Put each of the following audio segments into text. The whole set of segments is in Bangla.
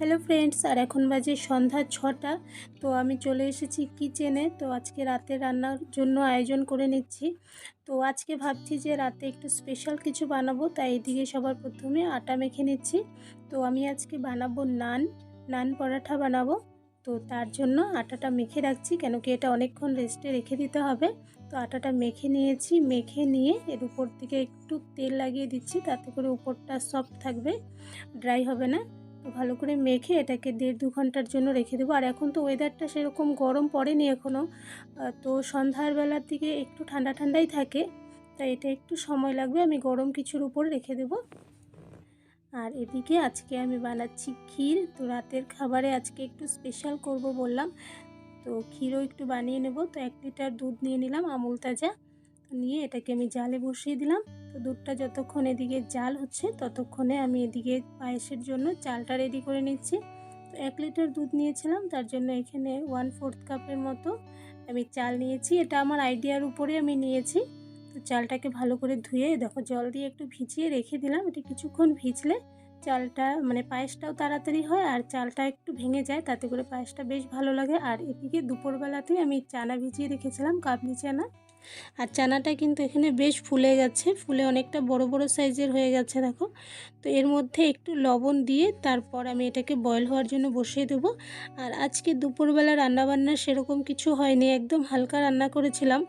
হ্যালো ফ্রেন্ডস আর এখন বাজে সন্ধ্যা ছটা, তো আমি চলে এসেছি কিচেনে তো আজকে রাতে রান্নার জন্য আয়োজন করে নিচ্ছি। তো আজকে ভাবছি যে রাতে একটু স্পেশাল কিছু বানাবো, তাই এদিকে সবার প্রথমে আটা মেখে নিচ্ছি। তো আমি আজকে বানাবো নান নান পরাঠা বানাবো। তো তার জন্য আটাটা মেখে রাখছি, কেন কি এটা অনেকক্ষণ রেস্টে রেখে দিতে হবে। তো আটাটা মেখে নিয়েছি, মেখে নিয়ে এর উপর থেকে একটু তেল লাগিয়ে দিচ্ছি, তাতে করে উপরটা সফট থাকবে ড্রাই হবে না। তো ভালো করে মেখে এটাকে দেড় দু ঘণ্টার জন্য রেখে দেবো। আর এখন তো ওয়েদারটা সেরকম গরম পড়েনি এখনও তো সন্ধ্যার বেলার দিকে একটু ঠান্ডা ঠান্ডাই থাকে, তাই এটা একটু সময় লাগবে। আমি গরম কিছুর উপর রেখে দেবো। আর এদিকে আজকে আমি বানাচ্ছি ক্ষীর। তো রাতের খাবারে আজকে একটু স্পেশাল করব বললাম। তো ক্ষীরও একটু বানিয়ে নেব। তো এক লিটার দুধ নিয়ে নিলাম আমুল তাজা। নিয়ে এটাকে আমি জালে বসিয়ে দিলাম। তো দুধটা যতক্ষণ এদিকে জাল হচ্ছে, ততক্ষণে আমি এদিকে পায়েসের জন্য চালটা রেডি করে নিচ্ছি। তো এক লিটার দুধ নিয়েছিলাম, তার জন্য এখানে ওয়ান ফোর্থ কাপের মতো আমি চাল নিয়েছি। এটা আমার আইডিয়ার উপরে আমি নিয়েছি। তো চালটাকে ভালো করে ধুয়ে, দেখো জল দিয়ে একটু ভিজিয়ে রেখে দিলাম। এটা কিছুক্ষণ ভিজলে চালটা মানে পায়েসটাও তাড়াতাড়ি হয় আর চালটা একটু ভেঙে যায়, তাতে করে পায়েসটা বেশ ভালো লাগে। আর এদিকে দুপুরবেলাতেই আমি চানা ভিজিয়ে রেখেছিলাম কাবলি চানা। আর চানাটা কিন্তু এখানে বেশ ফুলে গেছে, ফুলে অনেকটা বড় বড় সাইজের হয়ে গেছে, দেখো। তো এর মধ্যে একটু লবণ দিয়ে তারপর আমি এটাকে বয়েল হওয়ার জন্য বসিয়ে দেব। আর আজকে দুপুরবেলা রান্নাবান্না সেরকম কিছু হয়নি, একদম হালকা রান্না করেছিলাম।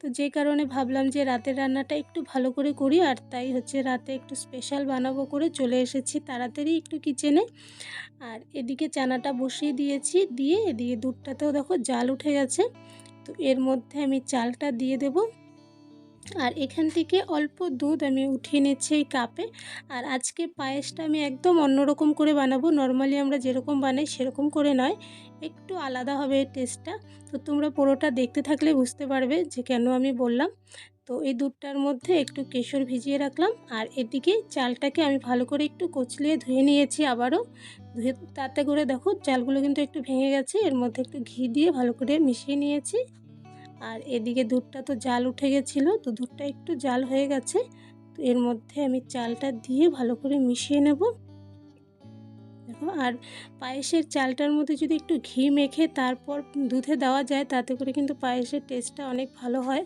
তো যে কারণে ভাবলাম যে রাতের রান্নাটা একটু ভালো করে করি, আর তাই হচ্ছে রাতে একটু স্পেশাল বানাবো করে চলে এসেছি তাড়াতাড়ি একটু কিচেনে আর এদিকে চানাটা বসিয়ে দিয়েছি, দিয়ে এদিকে দুধটাতেও দেখো জাল উঠে গেছে। তো এর মধ্যে আমি চালটা দিয়ে দেব। আর এখান থেকে অল্প দুধ আমি উঠিয়ে নিচ্ছি এই কাপে। আর আজকে পায়েসটা আমি একদম অন্যরকম করে বানাবো। নর্মালি আমরা যেরকম বানাই সেরকম করে নয়, একটু আলাদা হবে টেস্টটা তো তোমরা পুরোটা দেখতে থাকলে বুঝতে পারবে যে কেন আমি বললাম। তো এই দুধটার মধ্যে একটু কেশর ভিজিয়ে রাখলাম। আর এদিকে চালটাকে আমি ভালো করে একটু কচলিয়ে ধুয়ে নিয়েছি আবারও। ধুয়ে তাতে করে দেখো চালগুলো কিন্তু একটু ভেঙে গেছে। এর মধ্যে একটু ঘি দিয়ে ভালো করে মিশিয়ে নিয়েছি। আর এদিকে দুধটা তো জাল উঠে গেছিল, তো দুধটা একটু জাল হয়ে গেছে। তো এর মধ্যে আমি চালটা দিয়ে ভালো করে মিশিয়ে নেব। দেখো, আর পায়েসের চালটার মধ্যে যদি একটু ঘি মেখে তারপর দুধে দেওয়া যায়, তাতে করে কিন্তু পায়েসের টেস্টটা অনেক ভালো হয়।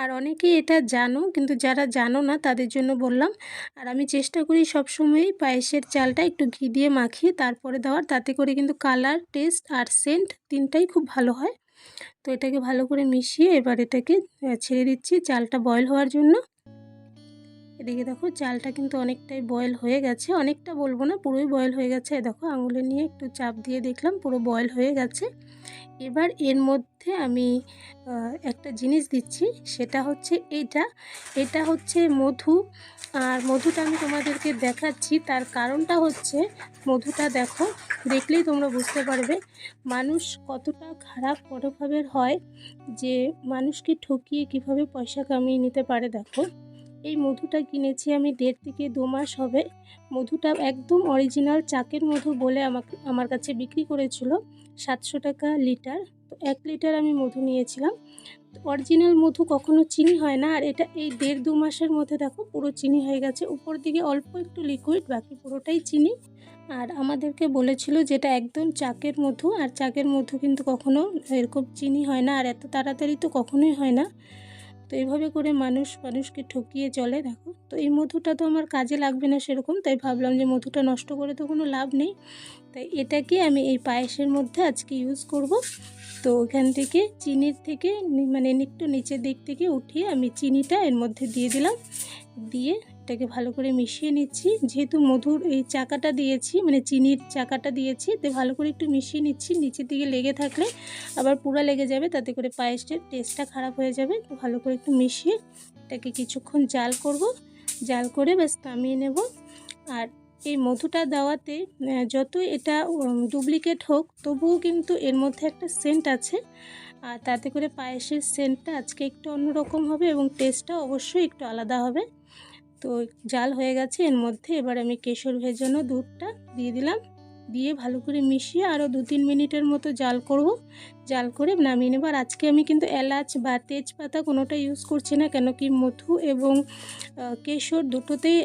আর অনেকেই এটা জানো, কিন্তু যারা জানো না, তাদের জন্য বললাম, আর আমি চেষ্টা করি সবসময়ই পায়েসের চালটা একটু ঘি দিয়ে মাখিয়ে তারপরে দেওয়ার, তাতে করে কিন্তু কালার টেস্ট আর সেন্ট তিনটাই খুব ভালো হয়। তো এটাকে ভালো করে মিশিয়ে এবার এটাকে ছেড়ে দিচ্ছি। চালটা বয়ল হওয়ার জন্য। এদিকে দেখো চালটা কিন্তু অনেকটাই বয়েল হয়ে গেছে। অনেকটা বলব না, পুরোই বয়েল হয়ে গেছে। দেখো আঙুলে নিয়ে একটু চাপ দিয়ে দেখলাম, পুরো বয়েল হয়ে গেছে। এবার এর মধ্যে আমি একটা জিনিস দিচ্ছি, সেটা হচ্ছে এইটা এটা হচ্ছে মধু। আর মধুটা আমি তোমাদেরকে দেখাচ্ছি, তার কারণটা হচ্ছে মধুটা দেখো, দেখলেই তোমরা বুঝতে পারবে, মানুষ কতটা খারাপ মনোভাবের হয় যে মানুষকে ঠকিয়ে কীভাবে পয়সা কামিয়ে নিতে পারে, দেখো। এই মধুটা কিনেছি আমি দেড় থেকে দু মাস হবে। মধুটা একদম অরিজিনাল চাকের মধু বলে আমাকে, আমার কাছে বিক্রি করেছিল সাতশো টাকা লিটার। তো এক লিটার আমি মধু নিয়েছিলাম। অরিজিনাল মধু কখনো চিনি হয় না, আর এটা এই দেড় দু মাসের মধ্যে দেখো পুরো চিনি হয়ে গেছে। উপর দিকে অল্প একটু লিকুইড বাকি পুরোটাই চিনি। আর আমাদেরকে বলেছিল যেটা একদম চাকের মধু, আর চাকের মধু কিন্তু কখনো এরকম চিনি হয় না, আর এত তাড়াতাড়ি তো কখনোই হয় না। তো এইভাবে করে মানুষ, মানুষকে ঠকিয়ে চলে, দেখো। তো এই মধুটা তো আমার কাজে লাগবে না সেরকম, তাই ভাবলাম যে মধুটা নষ্ট করে তো কোনো লাভ নেই। তাই এটাকে আমি এই পায়েসের মধ্যে আজকে ইউজ করব। তো ওখান থেকে চিনির থেকে মানে একটু নিচের দিক থেকে উঠিয়ে আমি চিনিটা এর মধ্যে দিয়ে দিলাম। দিয়ে এটাকে ভালো করে মিশিয়ে নিচ্ছি। যেহেতু মধুর এই চাকাটা দিয়েছি মানে চিনির চাকাটা দিয়েছি, তো ভালো করে একটু মিশিয়ে নিচ্ছি। নিচের দিকে লেগে থাকলে আবার পুরা লেগে যাবে, তাতে করে পায়েসটার টেস্টটা খারাপ হয়ে যাবে। তো ভালো করে একটু মিশিয়ে এটাকে কিছুক্ষণ জাল করব। জাল করে ব্যাস নামিয়ে নেব। আর এই মধুটা দেওয়াতে যতই এটা ডুপ্লিকেট হোক, তবুও কিন্তু এর মধ্যে একটা সেন্ট আছে। আর তাতে করে পায়েসের সেন্টটা আজকে একটু অন্যরকম হবে এবং টেস্টটা অবশ্যই একটু আলাদা হবে। তো জাল হয়ে গেছে, এর মধ্যে এবার আমি কেশর ভেজানো দুধটা দিয়ে দিলাম। দিয়ে ভালো করে মিশিয়ে আরও দু তিন মিনিটের মতো জাল করব। জাল করে নামিয়ে নেব। আর আজকে আমি কিন্তু এলাচ বা তেজপাতা কোনোটা ইউজ করছি না, কেন কি মধু এবং কেশর দুটোতেই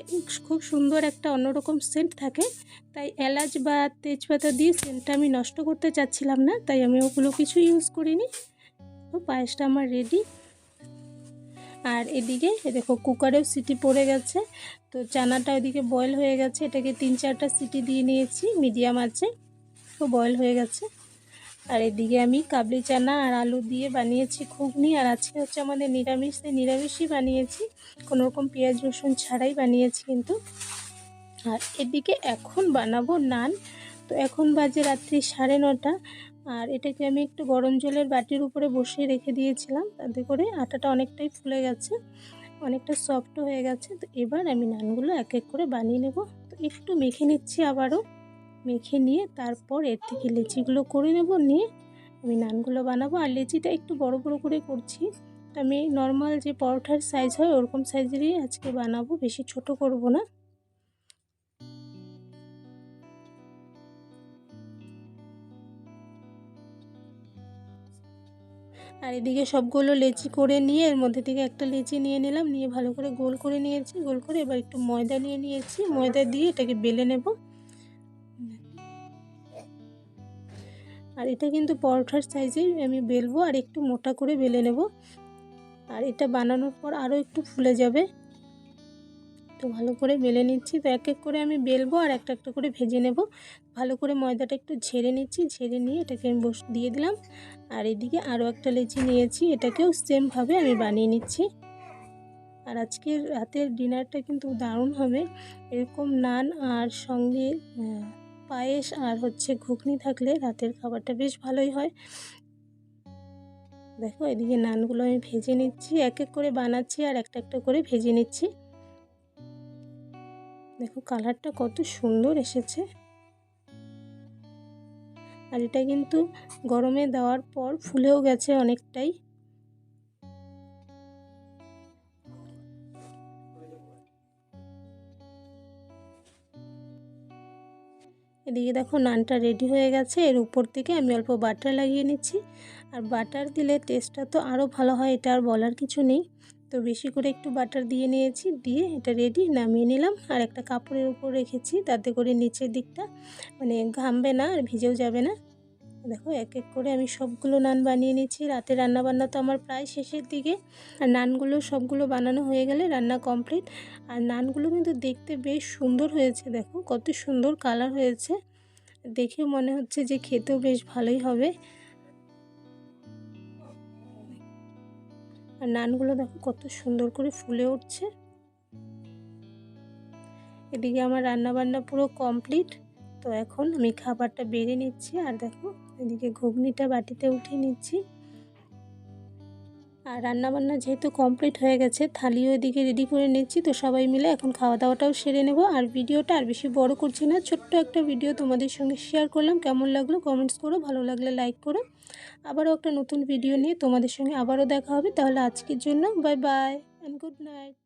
খুব সুন্দর একটা অন্যরকম সেন্ট থাকে। তাই এলাচ বা তেজপাতা দিয়ে সেন্টটা আমি নষ্ট করতে চাচ্ছিলাম না, তাই আমি ওগুলো কিছু ইউজ করিনি। তো পায়েসটা আমার রেডি আর এদিকে দেখো কুকারেও সিটি পড়ে গেছে। তো চানাটা ওইদিকে বয়েল হয়ে গেছে। এটাকে তিন চারটা সিটি দিয়ে নিয়েছি মিডিয়াম আছে, তো বয়েল হয়ে গেছে। আর এদিকে আমি কাবলি চানা আর আলু দিয়ে বানিয়েছি ঘুগনি। আর আজকে হচ্ছে আমাদের নিরামিষ নিরামিষই বানিয়েছি। কোনো রকম পেঁয়াজ, রসুন ছাড়াই বানিয়েছি কিন্তু। আর এদিকে এখন বানাবো নান। তো এখন বাজে রাত্রি সাড়ে নটা। আর এটাকে আমি একটু গরম জলের বাটির উপরে বসিয়ে রেখে দিয়েছিলাম। তাতে করে আটাটা অনেকটাই ফুলে গেছে, অনেকটা সফট হয়ে গেছে। তো এবার আমি নানগুলো এক এক করে বানিয়ে নেব। তো একটু মেখে নিচ্ছি আবারও। মেখে নিয়ে তারপর এর থেকে লেচিগুলো করে নেব, নিয়ে আমি নানগুলো বানাবো। আর লেচিটা একটু বড় বড় করে করছি। আমি নর্মাল যে পরোটার সাইজ হয় ওরকম সাইজেরই আজকে বানাবো, বেশি ছোট করব না। আর এদিকে সবগুলো লেচি করে নিয়ে এর মধ্যে থেকে একটা লেচি নিয়ে নিলাম, নিয়ে ভালো করে গোল করে নিয়েছি। গোল করে এবার একটু ময়দা নিয়ে নিয়েছি। ময়দা দিয়ে এটাকে বেলে নেব। আর এটা কিন্তু পরোঠার সাইজে আমি বেলবো আর একটু মোটা করে বেলে নেব। আর এটা বানানোর পর আরও একটু ফুলে যাবে। তো ভালো করে বেলে নিচ্ছি। তো এক এক করে আমি বেলবো আর একটা একটা করে ভেজে নেব। ভালো করে ময়দাটা একটু ঝেড়ে নিচ্ছি। ঝেড়ে নিয়ে এটাকে আমি বস দিয়ে দিলাম। আর এদিকে আরও একটা লেচি নিয়েছি। এটাকেও সেমভাবে আমি বানিয়ে নিচ্ছি। আর আজকের রাতের ডিনারটা কিন্তু দারুণ হবে। এরকম নান আর সঙ্গে পায়েস আর হচ্ছে ঘুগনি থাকলে রাতের খাবারটা বেশ ভালোই হয়। দেখো এদিকে নানগুলো আমি ভেজে নিচ্ছি। এক এক করে বানাচ্ছি আর একটা একটা করে ভেজে নিচ্ছি। দেখো কালারটা কত সুন্দর এসেছে। আর এটা কিন্তু গরমে দেওয়ার পর ফুলেও গেছে অনেকটাই। এদিকে দেখো নানটা রেডি হয়ে গেছে। এর উপর থেকে আমি অল্প বাটার লাগিয়ে নিচ্ছি। আর বাটার দিলে টেস্টটা তো আরও ভালো হয়, এটা আর বলার কিছু নেই। তো বেশি করে একটু বাটার দিয়ে নিয়েছি, দিয়ে এটা রেডি নামিয়ে নিলাম। আর একটা কাপড়ের উপর রেখেছি, তাতে করে নিচের দিকটা মানে ঘামবে না আর ভিজেও যাবে না। দেখো, এক এক করে আমি সবগুলো নান বানিয়ে নিচ্ছি রাতে রান্না বান্না তো আমার প্রায় শেষের দিকে। আর নানগুলো সবগুলো বানানো হয়ে গেলে রান্না কমপ্লিট আর নানগুলো কিন্তু দেখতে বেশ সুন্দর হয়েছে, দেখো। কত সুন্দর কালার হয়েছে। দেখে মনে হচ্ছে যে খেতেও বেশ ভালোই হবে। আর নানগুলো দেখো কত সুন্দর করে ফুলে উঠছে। এদিকে আমার রান্না বান্না পুরো কমপ্লিট। তো এখন আমি খাবারটা বেড়ে নিচ্ছি আর দেখো এদিকে ঘুগনিটা বাটিতে উঠিয়ে নিচ্ছি। আর রান্নাবান্না যেহেতু কমপ্লিট হয়ে গেছে, থালিও এদিকে রেডি করে নিচ্ছি। তো সবাই মিলে এখন খাওয়া দাওয়াটাও সেরে নেব। আর ভিডিওটা আর বেশি বড় করছি না, ছোট্ট একটা ভিডিও তোমাদের সঙ্গে শেয়ার করলাম। কেমন লাগল কমেন্টস করো, ভালো লাগলে লাইক করো। আবারও একটা নতুন ভিডিও নিয়ে তোমাদের সঙ্গে আবারও দেখা হবে। তাহলে আজকের জন্য bye bye and good night